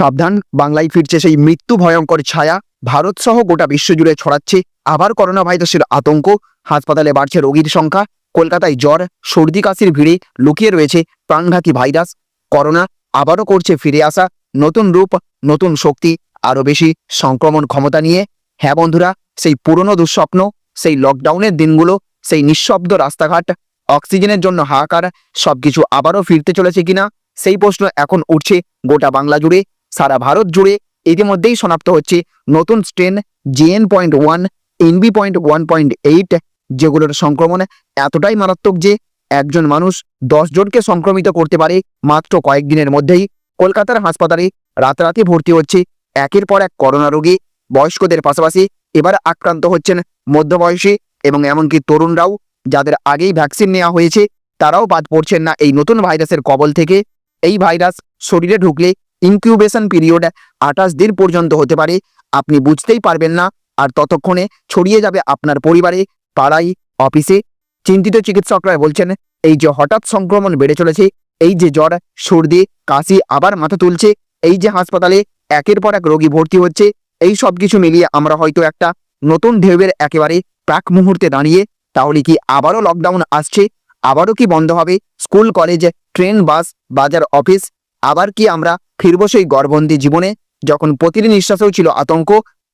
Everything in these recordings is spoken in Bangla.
সাবধান, বাংলায় ফিরছে সেই মৃত্যু ভয়ঙ্কর ছায়া। ভারত সহ গোটা বিশ্বজুড়ে ছড়াচ্ছে আবার করোনা ভাইরাসের আতঙ্ক। হাসপাতালে বাড়ছে রোগীর সংখ্যা। কলকাতায় জ্বর, সর্দি কাশির ভিড়ে লুকিয়ে রয়েছে প্রাণঘাতী ভাইরাস। করোনা আবারও করছে ফিরে আসা। নতুন রূপ, নতুন শক্তি, আরও বেশি সংক্রমণ ক্ষমতা নিয়ে। হ্যাঁ বন্ধুরা, সেই পুরনো দুঃস্বপ্ন, সেই লকডাউনের দিনগুলো, সেই নিঃশব্দ রাস্তাঘাট, অক্সিজেনের জন্য হাহাকার, সবকিছু আবারও ফিরতে চলেছে কিনা? সেই প্রশ্ন এখন উঠছে গোটা বাংলা জুড়ে। সারা ভারত জুড়ে ইতিমধ্যেই শনাক্ত হচ্ছে নতুন strain GN point one NB point one point eight যেগুলোর সংক্রমণ এতটাই মারাত্মক যে একজন মানুষ জনকে সংক্রমিত করতে পারে মাত্র কয়েকদিনের মধ্যেই। কলকাতার হাসপাতালে রাতারাতি ভর্তি হচ্ছে, একের পর এক করোনা রোগী। বয়স্কদের পাশাপাশি এবার আক্রান্ত হচ্ছেন মধ্যবয়সী এবং এমনকি তরুণরাও, যাদের আগেই ভ্যাকসিন নেওয়া হয়েছে, তারাও বাদ পড়ছেন না এই নতুন ভাইরাসের কবল থেকে। এই ভাইরাস শরীরে ঢুকলে ইনকিউবেশন পিরিয়ড আঠাশ দিন পর্যন্ত হতে পারে। আপনি বুঝতেই পারবেন না, আর ততক্ষণে ছড়িয়ে যাবে আপনার পরিবারে, পাড়ায়, অফিসে। চিন্তিত চিকিৎসকরা বলছেন, এই যে হঠাৎ সংক্রমণ বেড়ে চলেছে, এই যে জ্বর, সর্দি, কাশি আবার মাথা তুলছে, এই যে হাসপাতালে একের পর এক রোগী ভর্তি হচ্ছে, এই সব কিছু মিলিয়ে আমরা হয়তো একটা নতুন ঢেউয়ের একেবারে প্রাক মুহূর্তে দাঁড়িয়ে, তাহলে কি আবারও লকডাউন আসছে? আবারও কি বন্ধ হবে? স্কুল কলেজ ট্রেন বাস বাজার অফিস আবার কি আমরা ফিরব সেই গড়বন্দি জীবনে? যখন প্রতিটি নিঃশ্বাসেও ছিল আতঙ্ক,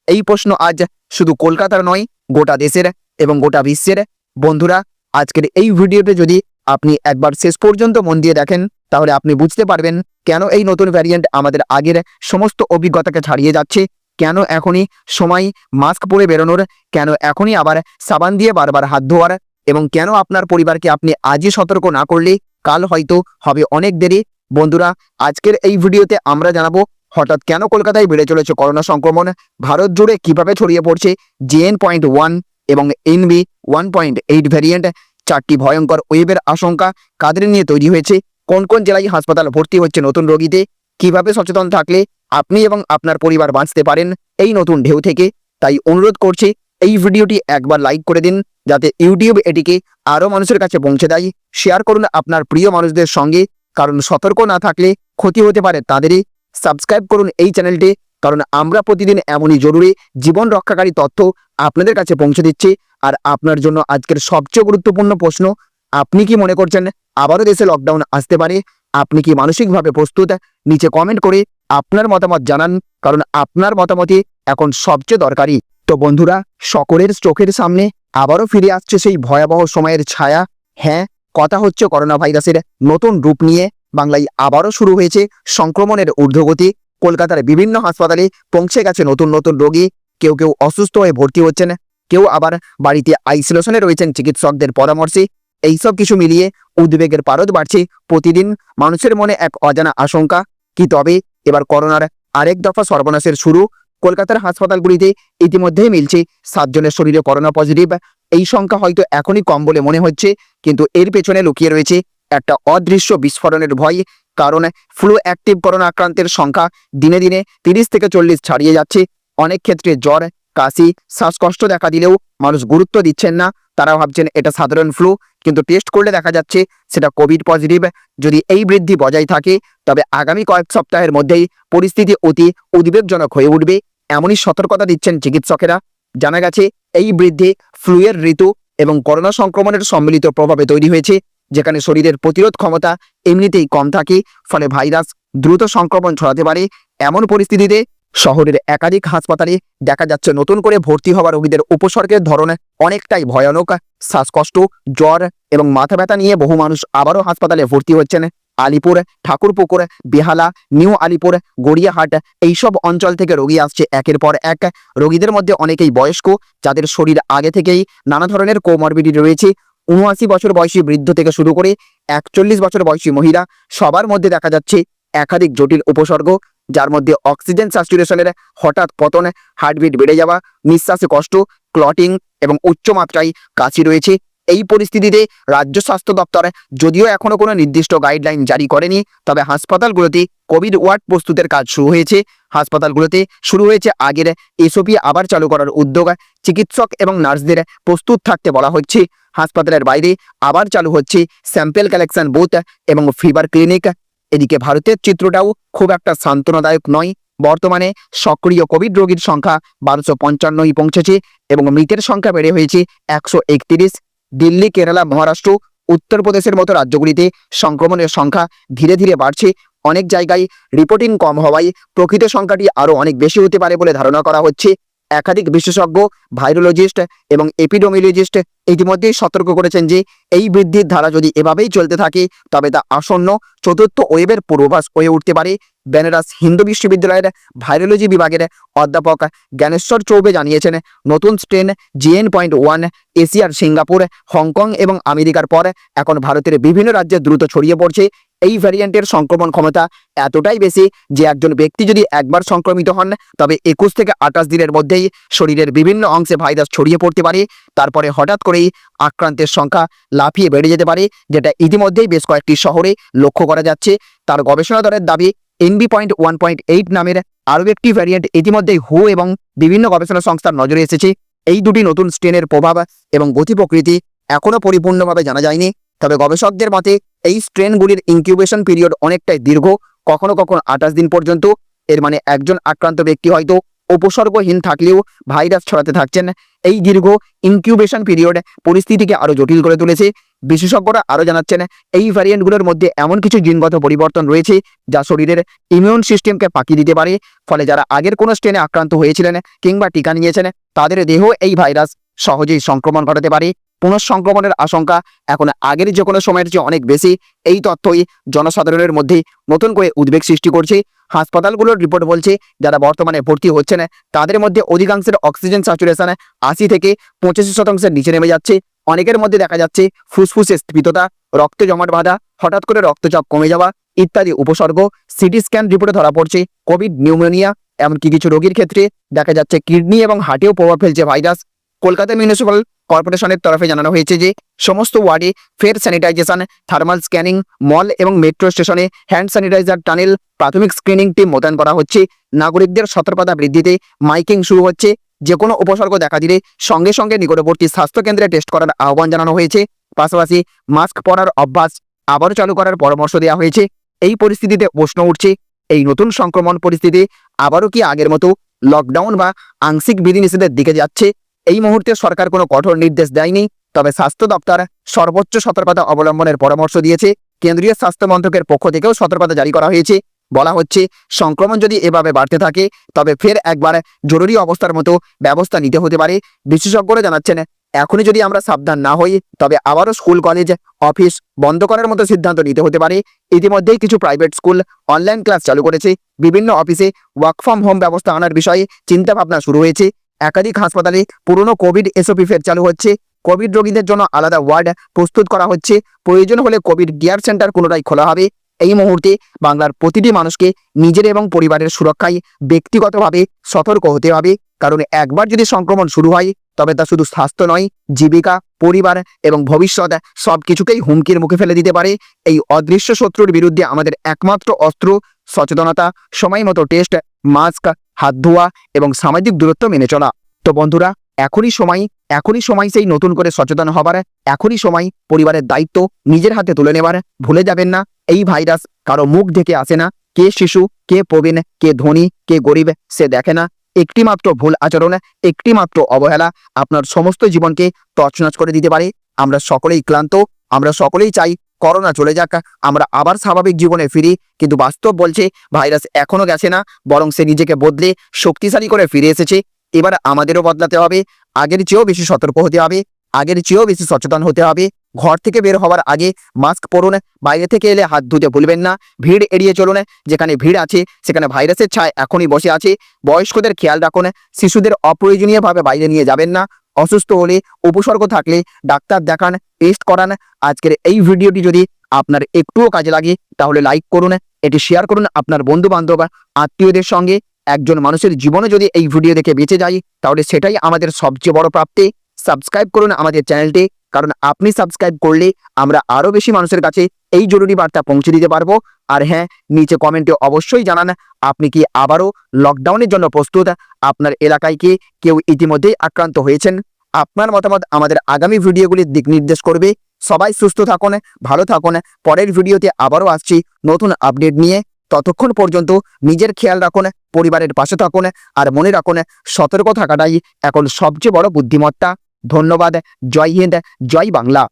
এই প্রশ্ন আজ শুধু কলকাতার নয়, গোটা দেশের এবং গোটা বিশ্বের। বন্ধুরা, আজকের এই ভিডিওতে যদি আপনি একবার শেষ পর্যন্ত মন দিয়ে দেখেন, তাহলে আপনি বুঝতে পারবেন কেন এই নতুন ভ্যারিয়েন্ট আমাদের আগের সমস্ত অভিজ্ঞতাকে ছাড়িয়ে যাচ্ছে, কেন এখনই সময় মাস্ক পরে বেরোনোর, কেন এখনই আবার সাবান দিয়ে বারবার হাত ধোয়ার, এবং কেন আপনার পরিবারকে আপনি আজই সতর্ক না করলে কাল হয়তো হবে অনেক দেরি। বন্ধুরা, আজকের এই ভিডিওতে আমরা জানাব, হঠাৎ কেন কলকাতায় বেড়ে চলেছে করোনা সংক্রমণ? ভারত জুড়ে কীভাবে ছড়িয়ে পড়ছে? জেএন পয়েন্ট ওয়ান এবং NB one point eight variant চারটি ভয়ঙ্কর ওয়েবের আশঙ্কা কাদের নিয়ে তৈরি হয়েছে? কোন কোন জেলায় হাসপাতাল ভর্তি হচ্ছে নতুন রোগীতে কীভাবে সচেতন থাকলে আপনি এবং আপনার পরিবার বাঁচতে পারেন এই নতুন ঢেউ থেকে? তাই অনুরোধ করছি, এই ভিডিওটি একবার লাইক করে দিন, যাতে ইউটিউব এটিকে আরও মানুষের কাছে পৌঁছে দেয়। শেয়ার করুন আপনার প্রিয় মানুষদের সঙ্গে। কারণ সতর্ক না থাকলে ক্ষতি হতে পারে। তাদেরই সাবস্ক্রাইব করুন এই চ্যানেলটি কারণ আমরা প্রতিদিন এমনই জরুরি জীবন রক্ষাকারী তথ্য আপনাদের কাছে পৌঁছে দিচ্ছি। আর আপনার জন্য আজকের সবচেয়ে গুরুত্বপূর্ণ প্রশ্ন, আপনি কি মনে করছেন আবারও দেশে লকডাউন আসতে পারে? আপনি কি মানসিকভাবে প্রস্তুত? নিচে কমেন্ট করে আপনার মতামত জানান, কারণ আপনার মতামতই এখন সবচেয়ে দরকারি। তো বন্ধুরা, সকলের চোখের সামনে আবারও ফিরে আসছে সেই ভয়াবহ সময়ের ছায়া। হ্যাঁ কথা হচ্ছে করোনা ভাইরাসের নতুন রূপ নিয়ে। বাংলায় আবারও শুরু হয়েছে সংক্রমণের ঊর্ধ্বগতি। কলকাতার বিভিন্ন হাসপাতালে পৌঁছে গেছে নতুন নতুন রোগী। কেউ কেউ অসুস্থ হয়ে ভর্তি হচ্ছেন। কেউ আবার বাড়িতে আইসোলেশনে রয়েছেন চিকিৎসকদের পরামর্শে। এইসব কিছু মিলিয়ে উদ্বেগের পারদ বাড়ছে প্রতিদিন মানুষের মনে এক অজানা আশঙ্কা। কি তবে এবার করোনার আরেক দফা সর্বনাশের শুরু। কলকাতার হাসপাতালগুলিতে ইতিমধ্যেই মিলছে সাতজনের শরীরে করোনা পজিটিভ এই সংখ্যা হয়তো এখনই কম বলে মনে হচ্ছে, কিন্তু এর পেছনে লুকিয়ে রয়েছে একটা অদৃশ্য বিস্ফোরণের ভয়, কারণ ফ্লু অ্যাক্টিভ করোনা আক্রান্তের সংখ্যা দিনে দিনে তিরিশ থেকে চল্লিশ ছাড়িয়ে যাচ্ছে। অনেক ক্ষেত্রে জ্বর, কাশি, শ্বাসকষ্ট দেখা দিলেও মানুষ গুরুত্ব দিচ্ছেন না। তারা ভাবছেন এটা সাধারণ ফ্লু কিন্তু টেস্ট করলে দেখা যাচ্ছে সেটা কোভিড পজিটিভ যদি এই বৃদ্ধি বজায় থাকে, তবে আগামী কয়েক সপ্তাহের মধ্যেই পরিস্থিতি অতি উদ্বেগজনক হয়ে উঠবে, এমনই সতর্কতা দিচ্ছেন চিকিৎসকেরা। জানা গেছে, এই বৃদ্ধি ফ্লুয়ের ঋতু এবং করোনা সংক্রমণের সম্মিলিত প্রভাবে তৈরি হয়েছে, যেখানে শরীরের প্রতিরোধ ক্ষমতা এমনিতেই কম থাকে, ফলে ভাইরাস দ্রুত সংক্রমণ ছড়াতে পারে এমন পরিস্থিতিতে শহরের একাধিক হাসপাতালে দেখা যাচ্ছে নতুন করে ভর্তি হওয়া রোগীদের উপসর্গের ধরন অনেকটাই ভয়ানক, শ্বাসকষ্ট, জ্বর এবং মাথা ব্যথা নিয়ে বহু মানুষ আবারও হাসপাতালে ভর্তি হচ্ছেন। আলিপুর, ঠাকুরপুকুর, বেহালা, নিউ আলিপুর, গড়িয়াহাট, এইসব অঞ্চল থেকে রোগী আসছে একের পর এক। রোগীদের মধ্যে অনেকেই বয়স্ক, যাদের শরীর আগে থেকেই নানা ধরনের কোমরবিডি রয়েছে। উনআশি বছর বয়সী বৃদ্ধ থেকে শুরু করে একচল্লিশ বছর বয়সী মহিলা সবার মধ্যে দেখা যাচ্ছে একাধিক জটিল উপসর্গ, যার মধ্যে অক্সিজেন স্যাচুরেশনের হঠাৎ পতন হার্টবিট বেড়ে যাওয়া, নিঃশ্বাসে কষ্ট ক্লটিং এবং উচ্চমাত্রায় কাশি রয়েছে। এই পরিস্থিতিতে রাজ্য স্বাস্থ্য দপ্তর যদিও এখনও কোনো নির্দিষ্ট গাইডলাইন জারি করেনি, তবে হাসপাতালগুলোতে কোভিড ওয়ার্ড প্রস্তুতের কাজ শুরু হয়েছে। হাসপাতালগুলোতে শুরু হয়েছে আগের এসওপি আবার চালু করার উদ্যোগ। চিকিৎসক এবং নার্সদের প্রস্তুত থাকতে বলা হচ্ছে। হাসপাতালের বাইরে আবার চালু হচ্ছে স্যাম্পেল কালেকশন বুথ এবং ফিভার ক্লিনিক। এদিকে ভারতের চিত্রটাও খুব একটা সান্ত্বনাদায়ক নয়। বর্তমানে সক্রিয় কোভিড রোগীর সংখ্যা বারোশো পঞ্চান্নই পৌঁছেছে এবং মৃতের সংখ্যা বেড়ে হয়েছে একশো একত্রিশ। দিল্লি, কেরালা, মহারাষ্ট্র উত্তরপ্রদেশের মতো রাজ্যগুলিতে সংক্রমণের সংখ্যা ধীরে ধীরে বাড়ছে। অনেক জায়গায় রিপোর্টিং কম হওয়ায় প্রকৃত সংখ্যাটি আরও অনেক বেশি হতে পারে বলে ধারণা করা হচ্ছে। একাধিক বিশেষজ্ঞ, ভাইরোলজিস্ট এবং এপিডোমিওলজিস্ট ইতিমধ্যেই সতর্ক করেছেন যে, এই বৃদ্ধির ধারা যদি এভাবেই চলতে থাকে, তবে তা আসন্ন চতুর্থ ওয়েবের পূর্বাভাস হয়ে উঠতে পারে। বেনারস হিন্দু বিশ্ববিদ্যালয়ের ভাইরোলজি বিভাগের অধ্যাপক জ্ঞানেশ্বর চৌবে জানিয়েছেন, নতুন স্ট্রেন জিএন পয়েন্ট ওয়ান এশিয়ার সিঙ্গাপুর, হংকং এবং আমেরিকার পর এখন ভারতের বিভিন্ন রাজ্যে দ্রুত ছড়িয়ে পড়ছে। এই ভ্যারিয়েন্টের সংক্রমণ ক্ষমতা এতটাই বেশি যে একজন ব্যক্তি যদি একবার সংক্রমিত হন, তবে একুশ থেকে আঠাশ দিনের মধ্যেই শরীরের বিভিন্ন অংশে ভাইরাস ছড়িয়ে পড়তে পারে। তারপরে হঠাৎ করেই আক্রান্তের সংখ্যা লাফিয়ে বেড়ে যেতে পারে, যেটা ইতিমধ্যেই বেশ কয়েকটি শহরে লক্ষ্য করা যাচ্ছে। তার গবেষণা দলের দাবি NB point one point eight নামের আরও একটি ভ্যারিয়েন্ট ইতিমধ্যেই হু এবং বিভিন্ন গবেষণা সংস্থার নজরে এসেছে। এই দুটি নতুন স্ট্রেনের প্রভাব এবং গতি প্রকৃতি এখনও পরিপূর্ণভাবে জানা যায়নি। তবে গবেষকদের মতে, এই স্ট্রেনগুলির ইনকিউবেশন পিরিয়ড অনেকটাই দীর্ঘ, কখনো কখনো আঠাশ দিন পর্যন্ত। এর মানে একজন আক্রান্ত ব্যক্তি হয়তো উপসর্গহীন থাকলেও ভাইরাস ছড়াতে থাকছেন। এই দীর্ঘ ইনকিউবেশন পিরিয়ড পরিস্থিতিকে আরও জটিল করে তুলেছে। বিশেষজ্ঞরা আরও জানাচ্ছেন, এই ভ্যারিয়েন্টগুলোর মধ্যে এমন কিছু জিনগত পরিবর্তন রয়েছে যা শরীরের ইমিউন সিস্টেমকে পাকি দিতে পারে। ফলে যারা আগের কোনো স্ট্রেনে আক্রান্ত হয়েছিলেন কিংবা টিকা নিয়েছেন, তাদের দেহ এই ভাইরাস সহজেই সংক্রমণ ঘটাতে পারে। পুনঃসংক্রমণের আশঙ্কা এখন আগের যে কোনো সময়ের চেয়ে অনেক বেশি। এই তথ্যই জনসাধারণের মধ্যে নতুন করে উদ্বেগ সৃষ্টি করছে। হাসপাতালগুলোর রিপোর্ট বলছে, যারা বর্তমানে ভর্তি হচ্ছেন, তাদের মধ্যে অধিকাংশের অক্সিজেন স্যাচুরেশন আশি থেকে পঁচাশি শতাংশের নিচে নেমে যাচ্ছে। অনেকের মধ্যে দেখা যাচ্ছে ফুসফুসে স্থিততা রক্ত জমাট বাঁধা, হঠাৎ করে রক্তচাপ কমে যাওয়া ইত্যাদি উপসর্গ। সিটি স্ক্যান রিপোর্টে ধরা পড়ছে, কোভিড নিউমোনিয়া, এমনকি কিছু রোগীর ক্ষেত্রে দেখা যাচ্ছে কিডনি এবং হার্টেও প্রভাব ফেলছে ভাইরাস। কলকাতা মিউনিসিপ্যাল কর্পোরেশনের তরফে জানানো হয়েছে যে সমস্ত ওয়ার্ডে ফের স্যানিটাইজেশন, থার্মাল স্ক্যানিং, মল এবং মেট্রো স্টেশনে হ্যান্ড স্যানিটাইজার, টানেল, প্রাথমিক স্ক্রিনিং টিম মোতায়েন করা হচ্ছে। নাগরিকদের সতর্কতা বৃদ্ধিতে মাইকিং শুরু হচ্ছে। যে কোনো উপসর্গ দেখা দিলে সঙ্গে সঙ্গে নিকটবর্তী স্বাস্থ্যকেন্দ্রে টেস্ট করার আহ্বান জানানো হয়েছে। পাশাপাশি মাস্ক পরার অভ্যাস আবারও চালু করার পরামর্শ দেওয়া হয়েছে। এই পরিস্থিতিতে প্রশ্ন উঠছে, এই নতুন সংক্রমণ পরিস্থিতি আবারও কি আগের মতো লকডাউন বা আংশিক বিধিনিষেধের দিকে যাচ্ছে? এই মুহূর্তে সরকার কোনো কঠোর নির্দেশ দেয়নি, তবে স্বাস্থ্য দপ্তর সর্বোচ্চ সতর্কতা অবলম্বনের পরামর্শ দিয়েছে। কেন্দ্রীয় স্বাস্থ্য মন্ত্রকের পক্ষ থেকেও সতর্কতা জারি করা হয়েছে। বলা হচ্ছে, সংক্রমণ যদি এভাবে বাড়তে থাকে, তবে ফের একবার জরুরি অবস্থার মতো ব্যবস্থা নিতে হতে পারে। বিশেষজ্ঞরা জানাচ্ছেন, এখনই যদি আমরা সাবধান না হই, তবে আবারও স্কুল, কলেজ, অফিস বন্ধ করার মতো সিদ্ধান্ত নিতে হতে পারে। ইতিমধ্যেই কিছু প্রাইভেট স্কুল অনলাইন ক্লাস চালু করেছে। বিভিন্ন অফিসে ওয়ার্ক ফ্রম হোম ব্যবস্থা আনার বিষয়ে চিন্তাভাবনা শুরু হয়েছে। একাধিক হাসপাতালে পুরনো কোভিড এসওপি ফের চালু হচ্ছে। কোভিড রোগীদের জন্য আলাদা ওয়ার্ড প্রস্তুত করা হচ্ছে। প্রয়োজন হলে কোভিড কেয়ার সেন্টার পুনরায় খোলা হবে। এই মুহূর্তে বাংলার প্রতিটি মানুষকে নিজের এবং পরিবারের সুরক্ষায় ব্যক্তিগতভাবে সতর্ক হতে হবে। কারণ একবার যদি সংক্রমণ শুরু হয়, তবে তা শুধু স্বাস্থ্য নয়, জীবিকা, পরিবার এবং ভবিষ্যৎ সব কিছুকেই হুমকির মুখে ফেলে দিতে পারে। এই অদৃশ্য শত্রুর বিরুদ্ধে আমাদের একমাত্র অস্ত্র, সচেতনতা সময় মতো টেস্ট, মাস্ক হাত ধোয়া এবং সামাজিক দূরত্ব মেনে চলা। তো বন্ধুরা, এখনই সময় এখনই সময় সেই নতুন করে সচেতন হবার, এখনই সময় পরিবারের দায়িত্ব নিজের হাতে তুলে নেবার। ভুলে যাবেন না, এই ভাইরাস কারও মুখ ঢেকে আসে না। কে শিশু, কে প্রবীণ, কে ধনী, কে গরিব, সে দেখে না। একটিমাত্র ভুল আচরণ একটিমাত্র অবহেলা আপনার সমস্ত জীবনকে তছনছ করে দিতে পারে। আমরা সকলেই ক্লান্ত, আমরা সকলেই চাই করোনা চলে যাক, আমরা আবার স্বাভাবিক জীবনে ফিরি। কিন্তু বাস্তব বলছে, ভাইরাস এখনও গেছে না, বরং সে নিজেকে বদলে শক্তিশালী করে ফিরে এসেছে। এবার আমাদেরও বদলাতে হবে, আগের চেয়েও বেশি সতর্ক হতে হবে, আগের চেয়েও বেশি সচেতন হতে হবে। ঘর থেকে বের হওয়ার আগে মাস্ক পরুন, বাইরে থেকে এলে হাত ধুতে ভুলবেন না, ভিড় এড়িয়ে চলুন, যেখানে ভিড় আছে, সেখানে ভাইরাসের ছায় এখনই বসে আছে। বয়স্কদের খেয়াল রাখুন, শিশুদের অপ্রয়োজনীয়ভাবে বাইরে নিয়ে যাবেন না অসুস্থ হলে উপসর্গ থাকলে ডাক্তার দেখান টেস্ট করান। আজকের এই ভিডিওটি যদি আপনার একটুও কাজে লাগে, তাহলে লাইক করুন, এটি শেয়ার করুন আপনার বন্ধু বান্ধব আত্মীয়দের সঙ্গে। একজন মানুষের জীবনে যদি এই ভিডিও দেখে বেঁচে যায়, তাহলে সেটাই আমাদের সবচেয়ে বড় প্রাপ্তি। সাবস্ক্রাইব করুন আমাদের চ্যানেলটি কারণ আপনি সাবস্ক্রাইব করলে আমরা আরও বেশি মানুষের কাছে এই জরুরি বার্তা পৌঁছে দিতে পারব। আর হ্যাঁ নিচে কমেন্টে অবশ্যই জানান, আপনি কি আবারও লকডাউনের জন্য প্রস্তুত? আপনার এলাকায় কি কেউ ইতিমধ্যেই আক্রান্ত হয়েছেন? আপনার মতামত আমাদের আগামী ভিডিওগুলির দিক নির্দেশ করবে। সবাই সুস্থ থাকুন, ভালো থাকুন। পরের ভিডিওতে আবারও আসছি নতুন আপডেট নিয়ে। ততক্ষণ পর্যন্ত নিজের খেয়াল রাখুন, পরিবারের পাশে থাকুন, আর মনে রাখুন, সতর্ক থাকাটাই এখন সবচেয়ে বড় বুদ্ধিমত্তা। ধন্যবাদ জয় হিন্দ জয় বাংলা।